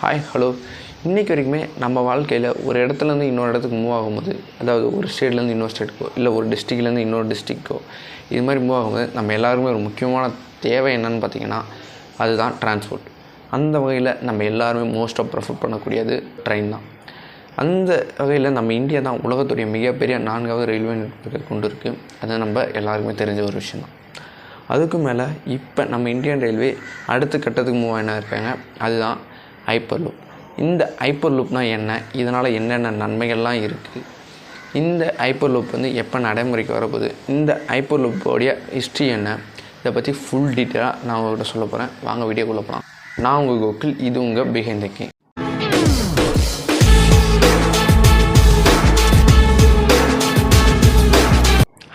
Hi hello இன்றைக்கி வரைக்குமே நம்ம வாழ்க்கையில் ஒரு இடத்துலேருந்து இன்னொரு இடத்துக்கு மூவ் ஆகும்போது அதாவது ஒரு ஸ்டேட்லேருந்து இன்னொரு ஸ்டேட்டுக்கோ இல்லை ஒரு டிஸ்ட்ரிக்ட்லேருந்து இன்னொரு டிஸ்ட்ரிக்கோ இது மாதிரி மூவ் ஆகும்போது நம்ம எல்லாருக்குமே ஒரு முக்கியமான தேவை என்னன்னு பார்த்தீங்கன்னா அதுதான் டிரான்ஸ்போர்ட் அந்த வகையில் நம்ம எல்லாருமே மோஸ்ட் ஆஃப் ப்ரிஃபர் பண்ணக்கூடியது ட்ரெயின் தான். அந்த வகையில் நம்ம இந்தியா தான் உலகத்துடைய மிகப்பெரிய நான்காவது ரயில்வே நெட்வொர்க்கை கொண்டு இருக்குது அது நம்ம எல்லாருக்குமே தெரிஞ்ச ஒரு விஷயம் தான். அதுக்கும் மேலே இப்போ நம்ம இந்தியன் ரயில்வே அடுத்த கட்டத்துக்கு மூவ் ஆகினா இருக்காங்க. அதுதான் ஹைப்பர் லூப் இந்த ஹைப்பர் லூப்னால் என்ன? இதனால் என்னென்ன நன்மைகள்லாம் இருக்குது இந்த ஹைப்பர் லூப் வந்து எப்போ நடைமுறைக்கு வரப்போகுது? இந்த ஹைப்பர் லூப்போடைய ஹிஸ்ட்ரி என்ன? இதை பற்றி ஃபுல் டீட்டெயிலாக நான் உங்கள்கிட்ட சொல்ல போகிறேன் வாங்க வீடியோக்குள்ளே போகலாம் நான் உங்கள் கோகுல் இது உங்கள் பிஹைண்ட் த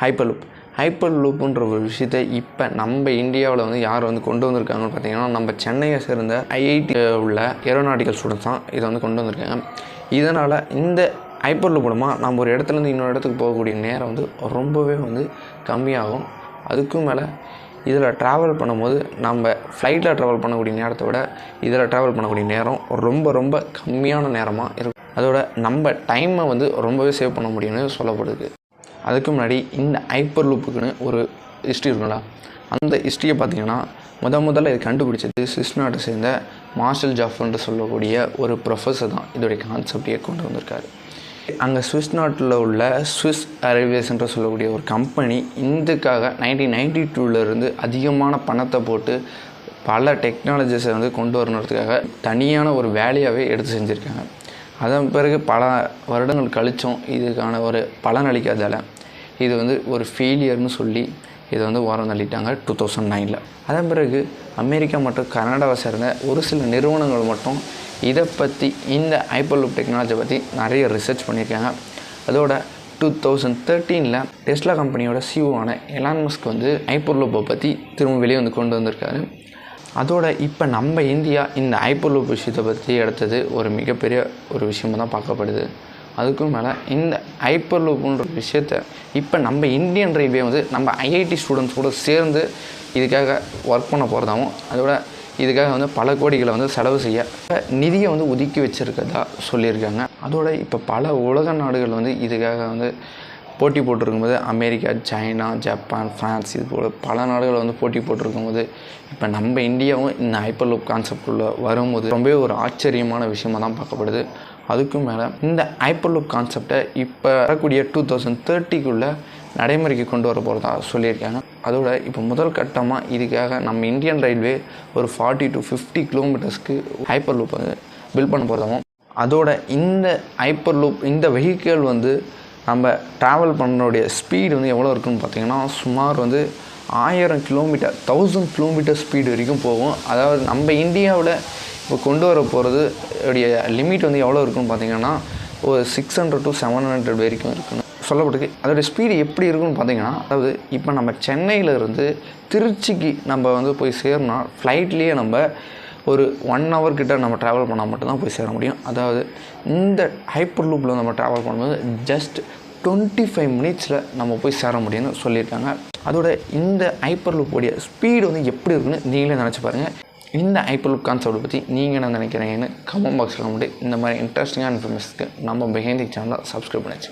ஹைப்பர் லூப் ஹைப்பர் லூப்புன்ற ஒரு விஷயத்தை இப்போ நம்ம இந்தியாவில் வந்து யார் வந்து கொண்டு வந்திருக்காங்கன்னு பார்த்தீங்கன்னா நம்ம சென்னையை சேர்ந்த ஐஐடி உள்ள ஏரோநாட்டிக்கல் ஸ்டூடெண்ட்ஸ் தான் இதை வந்து கொண்டு வந்திருக்காங்க. இதனால் இந்த ஹைப்பர் லூப் மூலமாக நம்ம ஒரு இடத்துலேருந்து இன்னொரு இடத்துக்கு போகக்கூடிய நேரம் வந்து ரொம்பவே வந்து கம்மியாகும். அதுக்கும் மேலே இதில் ட்ராவல் பண்ணும்போது நம்ம ஃப்ளைட்டில் ட்ராவல் பண்ணக்கூடிய நேரத்தை விட இதில் ட்ராவல் பண்ணக்கூடிய நேரம் ரொம்ப ரொம்ப கம்மியான நேரமாக இருக்கும். அதோட நம்ம டைமை வந்து ரொம்பவே சேவ் பண்ண முடியும்னு சொல்லப்படுது. அதுக்கு முன்னாடி இந்த ஹைப்பர் லூப்புக்குன்னு ஒரு ஹிஸ்ட்ரி இருக்குங்களா அந்த ஹிஸ்ட்ரியை பார்த்தீங்கன்னா முத முதல்ல இது கண்டுபிடிச்சது சுவிஸ் நாட்டை சேர்ந்த மார்ஷல் ஜாஃப்ன்ற சொல்லக்கூடிய ஒரு ப்ரொஃபஸர் தான் இதோடைய கான்செப்டையே கொண்டு வந்திருக்காரு. அங்கே சுவிஸ் நாட்டில் உள்ள சுவிஸ் ரயில்வேஸ்ன்ற சொல்லக்கூடிய ஒரு கம்பெனி இதுக்காக நைன்டீன் நைன்டி டூவிலேருந்து அதிகமான பணத்தை போட்டு பல டெக்னாலஜிஸை வந்து கொண்டு வரணுறதுக்காக தனியான ஒரு வேலையாகவே எடுத்து செஞ்சுருக்காங்க. அதன் பிறகு பல வருடங்கள் கழித்தும் இதுக்கான ஒரு பலன் அளிக்காதால் இது வந்து ஒரு ஃபெயிலியர்னு சொல்லி இதை வந்து ஓரம் தள்ளிட்டாங்க டூ தௌசண்ட் நைனில் அதன் பிறகு அமெரிக்கா மற்றும் கனடாவை சேர்ந்த ஒரு சில நிறுவனங்கள் மட்டும் இதை பற்றி இந்த ஹைப்பர்லூப் டெக்னாலஜி பற்றி நிறைய ரிசர்ச் பண்ணியிருக்காங்க. அதோட டூ தௌசண்ட் தேர்ட்டீனில் டெஸ்லா கம்பெனியோட சிஓவான எலான் மஸ்க் வந்து ஐப்பர்லூப்பை பற்றி திரும்ப வெளியே வந்து கொண்டு வந்திருக்காரு. அதோட இப்போ நம்ம இந்தியா இந்த ஐப்பர்லூப் விஷயத்தை பற்றி எடுத்தது ஒரு மிகப்பெரிய ஒரு விஷயமாக தான் பார்க்கப்படுது. அதுக்கும் மேலே இந்த ஹைப்பர்லூப்புன்ற விஷயத்த இப்போ நம்ம இந்தியன் ரயில்வே வந்து நம்ம ஐஐடி ஸ்டூடெண்ட்ஸ் கூட சேர்ந்து இதுக்காக ஒர்க் பண்ண போகிறதாகவும் அதோட இதுக்காக வந்து பல கோடிகளை வந்து செலவு செய்ய நிதியை வந்து ஒதுக்கி வச்சுருக்கதா சொல்லியிருக்காங்க. அதோட இப்போ பல உலக நாடுகள் வந்து இதுக்காக வந்து போட்டி போட்டிருக்கும்போது அமெரிக்கா சைனா ஜப்பான் ஃப்ரான்ஸ் இது போல் பல நாடுகள் வந்து போட்டி போட்டிருக்கும்போது இப்போ நம்ம இந்தியாவும் இந்த ஹைப்பர் லூப் கான்செப்டுள்ள வரும்போது ரொம்பவே ஒரு ஆச்சரியமான விஷயமாக தான் பார்க்கப்படுது. அதுக்கும் மேலே இந்த ஹைப்பர் லூப் கான்செப்டை இப்போ வரக்கூடிய டூ தௌசண்ட் தேர்ட்டிக்குள்ளே நடைமுறைக்கு கொண்டு வர போகிறதா சொல்லியிருக்காங்க. அதோட இப்போ முதல் கட்டமாக இதுக்காக நம்ம இந்தியன் ரயில்வே ஒரு ஃபார்ட்டி டு ஃபிஃப்டி கிலோமீட்டர்ஸ்க்கு ஹைப்பர் லூப் வந்து பில்ட் பண்ண போகிறதாகவும் அதோட இந்த ஹைப்பர் லூப் இந்த வெஹிக்கிள் வந்து நம்ம ட்ராவல் பண்ணனுடைய ஸ்பீடு வந்து எவ்வளோ இருக்குன்னு பார்த்தீங்கன்னா சுமார் வந்து ஆயிரம் கிலோமீட்டர் தௌசண்ட் கிலோமீட்டர் ஸ்பீடு வரைக்கும் போகும். அதாவது நம்ம இந்தியாவில் இப்போ கொண்டு வர போகிறது உடைய லிமிட் வந்து எவ்வளோ இருக்குன்னு பார்த்தீங்கன்னா ஒரு six hundred to seven hundred வரைக்கும் இருக்குன்னு சொல்லப்பட்டிருக்கு. அதோடைய ஸ்பீடு எப்படி இருக்குன்னு பார்த்தீங்கன்னா அதாவது இப்போ நம்ம சென்னையிலேருந்து திருச்சிக்கு நம்ம வந்து போய் சேரணும்னா ஃப்ளைட்லேயே நம்ம ஒரு ஒன் ஹவர் கிட்ட நம்ம ட்ராவல் பண்ணால் மட்டும்தான் போய் சேர முடியும். அதாவது இந்த ஹைப்பர் லூப்பில் நம்ம ட்ராவல் பண்ணும்போது ஜஸ்ட் டுவெண்ட்டி ஃபைவ் மினிட்ஸில் நம்ம போய் சேர முடியும்னு சொல்லியிருக்காங்க. அதோட இந்த ஹைப்பர் லூப்போடைய ஸ்பீடு வந்து எப்படி இருக்குன்னு நீங்களே நினச்சி பாருங்கள் இந்த ஐபிஎல் லூப் கான்செப்டை பற்றி நீங்கள் என்ன நினைக்கிறீங்கன்னு கமெண்ட் பாக்ஸில் மட்டும் இந்த மாதிரி இன்ட்ரெஸ்டிங்கான இன்ஃபர்மேஷனுக்கு நம்ம பிஹைண்ட் சேனலை சப்ஸ்கிரைப் பண்ணிச்சு